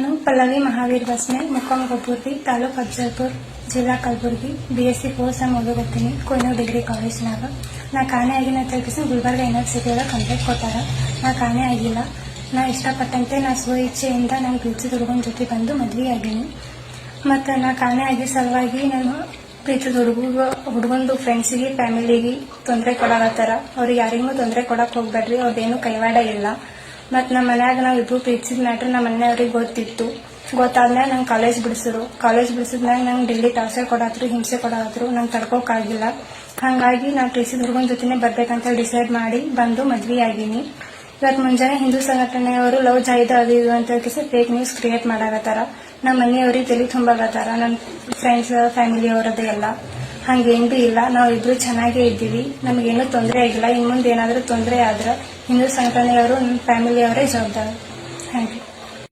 ನಾನು ಪಲ್ಲವಿ ಮಹಾವೀರ್ ಬಸ್ನೆ ಮುಕ್ಕಾಂ ಕಪೂರ್ತಿ ತಾಲೂಕು ಅಫಜಲ್ಪುರ್ ಜಿಲ್ಲಾ Kalaburagi B S C course ಓದೋಗತ್ತೀನಿ, ಕೊಯ್ನೂರು ಡಿಗ್ರಿ ಕಾಲೇಜ್ನಾಗ. ನಾ ಕಾಣೆ ಆಗಿನ ತಿಳ್ಕಿಸಿ ಗುಲ್ಬರ್ಗ ಯೂನಿವರ್ಸಿಟಿ ಒಳಗೆ ಕಂಪ್ಲೇಂಟ್ ಕೊಟ್ಟಾರ. ನಾ ಕಾಣೆ ಆಗಿಲ್ಲ. ನಾ ಇಷ್ಟಪಟ್ಟಂತೆ ನಾ ಸ್ವ ಇಚ್ಛೆಯಿಂದ ನಾನು ಪ್ರೀತಿ ಹುಡುಗನ ಜೊತೆ ಬಂದು ಮದುವೆ ಆಗೀನಿ. ಮತ್ತು ನಾ ಕಾಣೆ ಆಗಿ ಸಲುವಾಗಿ ನಾನು ಪ್ರೀತಿ ಹುಡುಗ ಹುಡುಗಂದು ಫ್ರೆಂಡ್ಸಿಗೆ ಫ್ಯಾಮಿಲಿಗೆ ತೊಂದರೆ ಕೊಡಾಕತ್ತಾರ. ಅವ್ರಿಗೆ ಯಾರಿಗೂ ತೊಂದರೆ ಕೊಡೋಕೆ ಹೋಗ್ಬೇಡ್ರಿ. ಅವ್ರದ್ದೇನು ಕೈವಾಡ ಇಲ್ಲ. ಮತ್ತು ನಮ್ಮ ಮನ್ಯಾಗ ನಾವು ಇಬ್ರು ಪ್ರೀತಿಸಿದ ಮ್ಯಾಟ್ರ್ ನಮ್ಮ ಮನೆಯವ್ರಿಗೆ ಗೊತ್ತಿತ್ತು. ಗೊತ್ತಾದ್ಮೇಲೆ ನಂಗೆ ಕಾಲೇಜ್ ಬಿಡಿಸಿದ್ರು ಕಾಲೇಜ್ ಬಿಡಿಸಿದ್ಮ್ಯಾಗ ನಂಗೆ ಡೆಲ್ಲಿ ಟಾರ್ಚರ್ ಕೊಡಾತ್ರು, ಹಿಂಸೆ ಕೊಡಾತ್ರು, ನಂಗೆ ತಡ್ಕೋಕ್ಕಾಗಿಲ್ಲ ಹಾಗಾಗಿ ನಾನು ಪ್ರೀತಿಸಿದ ಹುಡುಗನ ಜೊತೆನೇ ಬರ್ಬೇಕಂತ ಡಿಸೈಡ್ ಮಾಡಿ ಬಂದು ಮದ್ವೆ ಆಗೀನಿ. ಇವತ್ತು ಮುಂಜಾನೆ ಹಿಂದೂ ಸಂಘಟನೆಯವರು ಲವ್, ಜಾಹಿದ ಅದು ಇದು ಅಂತ ಹೇಳಿ ಫೇಕ್ ನ್ಯೂಸ್ ಕ್ರಿಯೇಟ್ ಮಾಡಾಕತ್ತಾರ. ನಮ್ಮ ಮನೆಯವ್ರಿಗೆ ತಲೆ ತುಂಬಾಕತ್ತಾರ ನನ್ನ ಫ್ರೆಂಡ್ಸ್ ಫ್ಯಾಮಿಲಿ ಅವರದ್ದು ಎಲ್ಲ. ಹಂಗೇನ್ ಬಿ ಇಲ್ಲ, ನಾವು ಇಬ್ರು ಚೆನ್ನಾಗೇ ಇದ್ದೀವಿ. ನಮಗೇನು ತೊಂದರೆ ಆಗಿಲ್ಲ. ಇನ್ ಮುಂದೆ ಏನಾದರೂ ತೊಂದರೆ ಆದ್ರೆ ಹಿಂದೂ ಸಂಘಟನೆಯವರು, ನಮ್ಮ ಫ್ಯಾಮಿಲಿಯವರೇ ಜವಾಬ್ದಾರ. Thank you